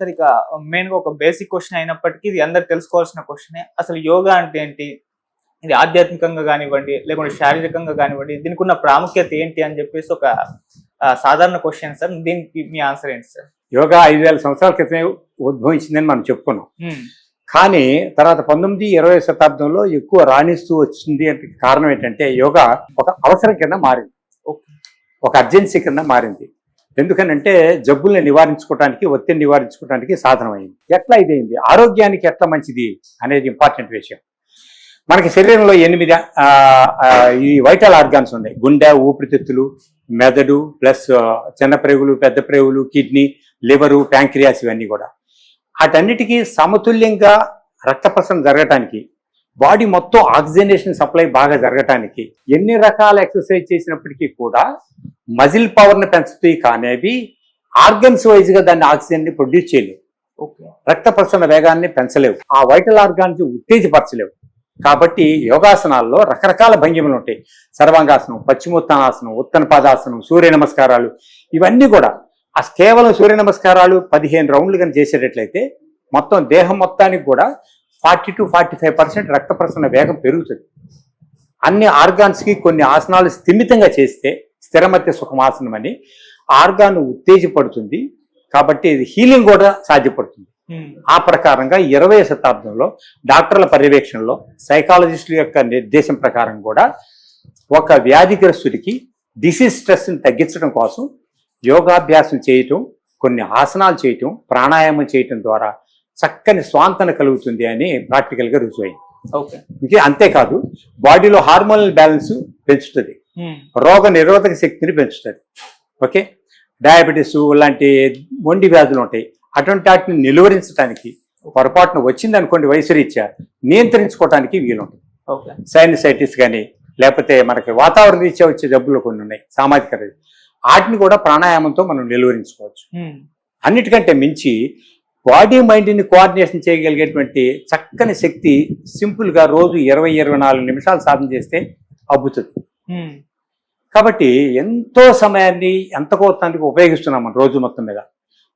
Sir ఇక మెయిన్గా ఒక బేసిక్ క్వశ్చన్ అయినప్పటికీ ఇది అందరు తెలుసుకోవాల్సిన క్వశ్చనే అసలు యోగా అంటే ఏంటి? ఇది ఆధ్యాత్మికంగా కానివ్వండి లేకుంటే శారీరకంగా కానివ్వండి దీనికి ఉన్న ప్రాముఖ్యత ఏంటి అని చెప్పేసి ఒక సాధారణ క్వశ్చన్ సార్. దీనికి మీ ఆన్సర్ ఏంటి సార్? యోగా ఐదు వేల సంవత్సరాల క్రితమే ఉద్భవించిందని మనం చెప్పుకున్నాం. కానీ తర్వాత పంతొమ్మిది ఇరవై శతాబ్దంలో ఎక్కువ రాణిస్తూ వచ్చింది అంటే కారణం ఏంటంటే యోగా ఒక అవసరం కింద మారింది. ఒక అర్జెన్సీ కింద మారింది. ఎందుకనంటే జబ్బుల్ని నివారించుకోవడానికి ఒత్తిడిని నివారించుకోవడానికి సాధనమైంది. ఎట్లా ఇదైంది? ఆరోగ్యానికి ఎట్లా మంచిది అనేది ఇంపార్టెంట్ విషయం. మనకి శరీరంలో ఎనిమిది ఈ వైటల్ ఆర్గాన్స్ ఉన్నాయి. గుండె ఊపిరితిత్తులు మెదడు ప్లస్ చిన్న ప్రేగులు పెద్ద ప్రేగులు కిడ్నీ లివరు ప్యాంక్రియాస్ ఇవన్నీ కూడా. వాటన్నిటికీ సమతుల్యంగా రక్త ప్రసరణ జరగటానికి బాడీ మొత్తం ఆక్సిజనేషన్ సప్లై బాగా జరగటానికి ఎన్ని రకాల ఎక్సర్సైజ్ చేసినప్పటికీ కూడా మజిల్ పవర్ని పెంచుతాయి కానేవి ఆర్గన్స్ వైజ్గా దాన్ని ఆక్సిజన్ని ప్రొడ్యూస్ చేయలేవు. రక్త ప్రసరణ వేగాన్ని పెంచలేవు. ఆ వైటల్ ఆర్గాన్స్ ఉత్తేజపరచలేవు. కాబట్టి యోగాసనాల్లో రకరకాల భంగిమలు ఉంటాయి. సర్వాంగాసనం పశ్చిమోత్తానాసనం ఉత్తన పాదాసనం సూర్య నమస్కారాలు ఇవన్నీ కూడా ఆ కేవలం సూర్య నమస్కారాలు పదిహేను రౌండ్లు కానీ చేసేటట్లయితే మొత్తం దేహం మొత్తానికి కూడా forty to forty five percent రక్త ప్రసరణ వేగం పెరుగుతుంది. అన్ని ఆర్గాన్స్కి కొన్ని ఆసనాలు స్థిమితంగా చేస్తే స్థిరమత్య సుఖమాసనం అని ఆర్గాన్ ఉత్తేజపడుతుంది. కాబట్టి ఇది హీలింగ్ కూడా సాధ్యపడుతుంది. ఆ ప్రకారంగా ఇరవై శతాబ్దంలో డాక్టర్ల పర్యవేక్షణలో సైకాలజిస్టుల యొక్క నిర్దేశం ప్రకారం కూడా ఒక వ్యాధిగ్రస్తుడికి డిసీజ్ స్ట్రెస్ని తగ్గించడం కోసం యోగాభ్యాసం చేయటం కొన్ని ఆసనాలు చేయటం ప్రాణాయామం చేయటం ద్వారా చక్కని స్వాంతన కలుగుతుంది అని ప్రాక్టికల్గా రుజువైంది ఓకే. ఇంకే అంతేకాదు బాడీలో హార్మోనల్ బ్యాలెన్స్ పెంచుతుంది. ఉమ్, రోగ నిరోధక శక్తిని పెంచుతుంది. ఓకే? డయాబెటీస్ లాంటి మొండి వ్యాధులు ఉంటాయి. అటువంటి వాటిని నిలువరించడానికి పొరపాటున వచ్చింది అనుకోండి వయసు రీత్యా నియంత్రించుకోవడానికి వీలుంటుంది. ఓకే. సైనసైటిస్ కానీ లేకపోతే మనకి వాతావరణ రీత్యా వచ్చే జబ్బులు కొన్ని ఉన్నాయి సామాజిక. వాటిని కూడా ప్రాణాయామంతో మనం నిలువరించుకోవచ్చు. ఉమ్, అన్నిటికంటే మించి బాడీ మైండ్ని కోఆర్డినేషన్ చేయగలిగేటువంటి చక్కని శక్తి సింపుల్గా రోజు ఇరవై ఇరవై నాలుగు నిమిషాలు సాధన చేస్తే అబ్బుతుంది. కాబట్టి ఎంతో సమయాన్ని ఎంత కోతానికి ఉపయోగిస్తున్నాం మనం రోజు మొత్తం మీద.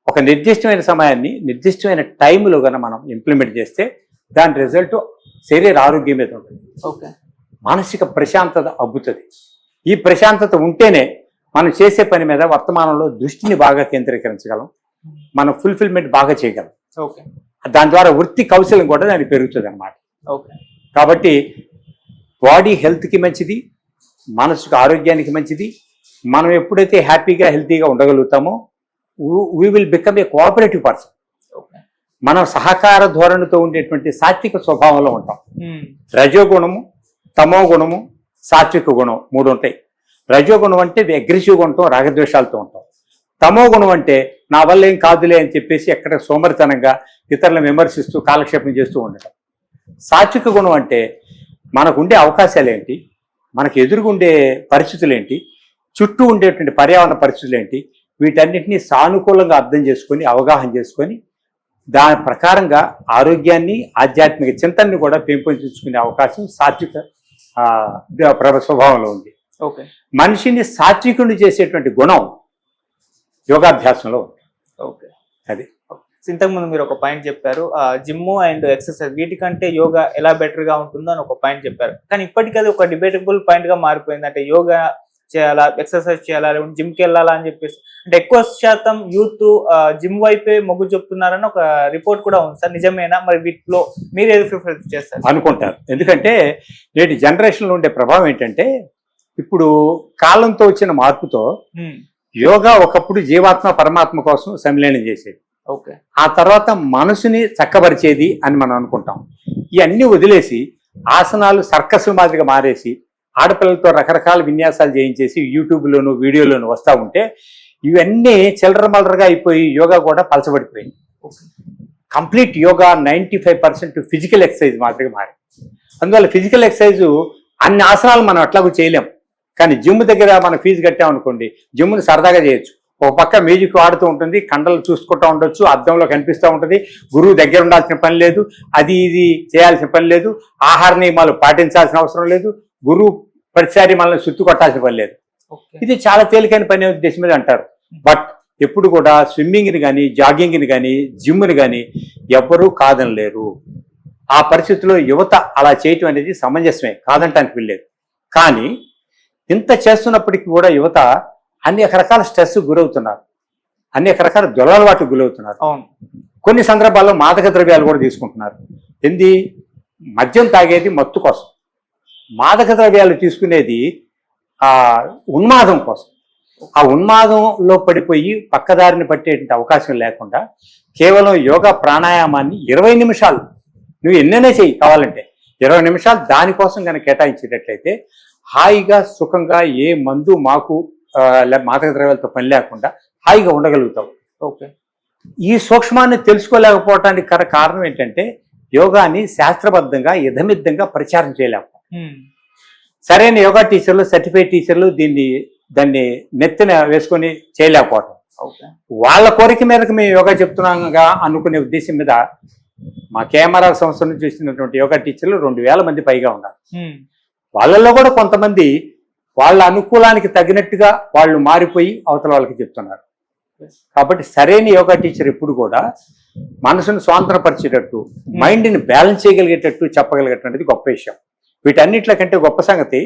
ఒక నిర్దిష్టమైన సమయాన్ని నిర్దిష్టమైన టైంలో కనుక మనం ఇంప్లిమెంట్ చేస్తే దాని రిజల్ట్ శరీర ఆరోగ్యం మీద ఉంటుంది. ఓకే. మానసిక ప్రశాంతత అబ్బుతుంది. ఈ ప్రశాంతత ఉంటేనే మనం చేసే పని మీద వర్తమానంలో దృష్టిని బాగా కేంద్రీకరించగలం. మనం ఫుల్ఫిల్మెంట్ బాగా చేయగలం. ఓకే. దాని ద్వారా వృత్తి కౌశలం కూడా దానికి పెరుగుతుంది అన్నమాట ఓకే. కాబట్టి బాడీ హెల్త్కి మంచిది మనసుకు ఆరోగ్యానికి మంచిది మనం ఎప్పుడైతే హ్యాపీగా హెల్తీగా ఉండగలుగుతామో we will become a cooperative person మనం సహకార ధోరణితో ఉండేటువంటి సాత్విక స్వభావంలో ఉంటాం. రజోగుణము తమో గుణము సాత్విక గుణం మూడు ఉంటాయి. రజోగుణం అంటే అగ్రెసివ్గా ఉంటాం రాగద్వేషాలతో ఉంటాం. తమో గుణం అంటే నా వల్ల ఏం కాదులే అని చెప్పేసి ఎక్కడ సోమరితనంగా ఇతరులను విమర్శిస్తూ కాలక్షేపం చేస్తూ ఉండటం. సాత్విక గుణం అంటే మనకు ఉండే అవకాశాలు ఏంటి మనకు ఎదురుగుండే పరిస్థితులు ఏంటి చుట్టూ ఉండేటువంటి పర్యావరణ పరిస్థితులు ఏంటి వీటన్నిటిని సానుకూలంగా అర్థం చేసుకొని అవగాహన చేసుకొని దాని ప్రకారంగా ఆరోగ్యాన్ని ఆధ్యాత్మిక చింతనని కూడా పెంపొందించుకునే అవకాశం సాత్విక ఆ, ప్ర- స్వభావంలో ఉంది. ఓకే. మనిషిని సాత్వికుని చేసేటువంటి గుణం యోగాభ్యాసంలో ఉంది ఓకే. అది. ఇంతకు ముందు మీరు ఒక పాయింట్ చెప్పారు జిమ్ అండ్ ఎక్సర్సైజ్ వీటికంటే యోగా ఎలా బెటర్గా ఉంటుందో అని ఒక పాయింట్ చెప్పారు. కానీ ఇప్పటికీ అది ఒక డిబేటబుల్ పాయింట్గా మారిపోయింది. అంటే యోగా చేయాలా ఎక్సర్సైజ్ చేయాలా లేకుంటే జిమ్కి వెళ్ళాలా అని చెప్పేసి. అంటే ఎక్కువ శాతం యూత్ జిమ్ వైపే మొగ్గు చెప్తున్నారని ఒక రిపోర్ట్ కూడా ఉంది సార్. నిజమేనా? మరి వీటిలో మీరు ఏది ప్రిఫర్ చేస్తారు? అనుకుంటారు. ఎందుకంటే నేటి జనరేషన్లో ఉండే ప్రభావం ఏంటంటే ఇప్పుడు కాలంతో వచ్చిన మార్పుతో యోగా ఒకప్పుడు జీవాత్మ పరమాత్మ కోసం సంలీనం చేసేది. ఓకే. ఆ తర్వాత మనసుని చక్కబరిచేది అని మనం అనుకుంటాం. ఇవన్నీ వదిలేసి ఆసనాలు సర్కస్ మాదిరిగా మారేసి ఆడపిల్లలతో రకరకాల విన్యాసాలు చేయించేసి యూట్యూబ్లోను వీడియోలోను వస్తూ ఉంటే ఇవన్నీ చిల్లర మల్లరగా అయిపోయి యోగా కూడా పలచబడిపోయింది. Complete yoga ninety five percent physical exercise మాదిరిగా మారి అందువల్ల ఫిజికల్ ఎక్సర్సైజ్ అన్ని ఆసనాలు మనం అట్లాగూ చేయలేం. కానీ జిమ్ దగ్గర మనం ఫీజు కట్టామనుకోండి జిమ్ని సరదాగా చేయొచ్చు. ఒక పక్క మ్యూజిక్ వాడుతూ ఉంటుంది కండలు చూసుకుంటూ ఉండొచ్చు అద్దంలో కనిపిస్తూ ఉంటుంది గురువు దగ్గర ఉండాల్సిన పని లేదు అది ఇది చేయాల్సిన పని లేదు ఆహార నియమాలు పాటించాల్సిన అవసరం లేదు గురువు ప్రతిసారి మనల్ని సుత్తు కొట్టాల్సిన పని లేదు. ఇది చాలా తేలికైన పని ఉద్దేశం మీద అంటారు. బట్ ఎప్పుడు కూడా స్విమ్మింగ్ని కానీ జాగింగ్ని కానీ జిమ్ని కానీ ఎవ్వరూ కాదనలేరు. ఆ పరిస్థితిలో యువత అలా చేయటం అనేది సమంజసమే కాదంటానికి వెళ్ళలేదు కానీ ఇంత చేస్తున్నప్పటికీ కూడా యువత అనేక రకాల స్ట్రెస్ గురవుతున్నారు. అనేక రకాల దురలవాటు గురవుతున్నారు. కొన్ని సందర్భాల్లో మాదక ద్రవ్యాలు కూడా తీసుకుంటున్నారు. ఎంది మద్యం తాగేది మత్తు కోసం. మాదక ద్రవ్యాలు తీసుకునేది ఆ ఉన్మాదం కోసం. ఆ ఉన్మాదంలో పడిపోయి పక్కదారిని పట్టేటువంటి అవకాశం లేకుండా కేవలం యోగా ప్రాణాయామాన్ని ఇరవై నిమిషాలు నువ్వు ఎన్నైనా చెయ్యి కావాలంటే. ఇరవై నిమిషాలు దానికోసం కనుక కేటాయించేటట్లయితే హాయిగా సుఖంగా ఏ మందు మాకు మాదక ద్రవ్యాలతో పని లేకుండా హాయిగా ఉండగలుగుతావు ఓకే. ఈ సూక్ష్మాన్ని తెలుసుకోలేకపోవటానికి గల కారణం ఏంటంటే యోగాని శాస్త్రబద్ధంగా యథమిద్ధంగా ప్రచారం చేయలేము. సరైన యోగా టీచర్లు సర్టిఫైడ్ టీచర్లు దీన్ని దాన్ని నెత్తిన వేసుకొని చేయలేకపోవటం. వాళ్ళ కోరిక మేరకు మేము యోగా చెప్తున్నాగా అనుకునే ఉద్దేశం మీద మా కెమెరా సంస్థ నుంచి వచ్చినటువంటి యోగా టీచర్లు రెండు వేల మంది పైగా ఉన్నారు. వాళ్ళల్లో కూడా కొంతమంది వాళ్ళ అనుకూలానికి తగినట్టుగా వాళ్ళు మారిపోయి అవతల వాళ్ళకి చెప్తున్నారు. కాబట్టి సరైన యోగా టీచర్ ఎప్పుడు కూడా మనసును స్వాతంత్రపరిచేటట్టు మైండ్ని బ్యాలెన్స్ చేయగలిగేటట్టు చెప్పగలిగేటట్టు అనేది గొప్ప విషయం. వీటన్నిటిలో కంటే గొప్ప సంగతి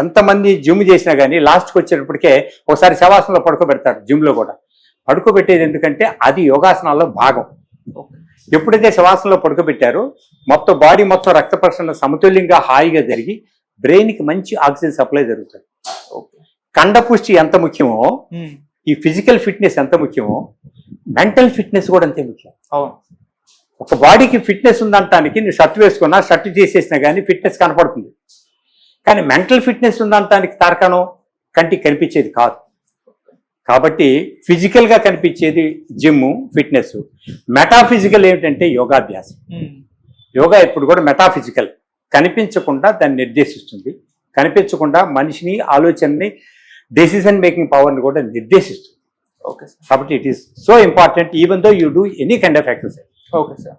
ఎంతమంది జిమ్ చేసినా కానీ లాస్ట్కి వచ్చేటప్పటికే ఒకసారి శవాసనంలో పడుకోబెడతారు జిమ్లో కూడా. పడుకోబెట్టేది ఎందుకంటే అది యోగాసనాల్లో భాగం. ఎప్పుడైతే శవాసనంలో పడుకోబెట్టారో మొత్తం బాడీ మొత్తం రక్త ప్రసరణ సమతుల్యంగా హాయిగా జరిగి బ్రెయిన్కి మంచి ఆక్సిజన్ సప్లై జరుగుతుంది. కండపుష్టి ఎంత ముఖ్యమో. ఈ ఫిజికల్ ఫిట్నెస్ ఎంత ముఖ్యమో మెంటల్ ఫిట్నెస్ కూడా అంతే ముఖ్యం. అవును. ఒక బాడీకి ఫిట్నెస్ ఉందంటానికి నువ్వు షర్ట్ వేసుకున్నా షర్ట్ తీసేసినా కానీ ఫిట్నెస్ కనపడుతుంది. కానీ మెంటల్ ఫిట్నెస్ ఉందంటానికి తారకనం కంటికి కనిపించేది కాదు. కాబట్టి ఫిజికల్గా కనిపించేది జిమ్ ఫిట్నెస్. మెటాఫిజికల్ ఏమిటంటే యోగాభ్యాసం. యోగా ఇప్పుడు కూడా మెటాఫిజికల్. కనిపించకుండా దాన్ని నిర్దేశిస్తుంది. కనిపించకుండా మనిషిని ఆలోచనని డెసిషన్ మేకింగ్ పవర్ని కూడా నిర్దేశిస్తుంది. ఓకే సార్ కాబట్టి it is so important even though you do any kind of exercise okay sir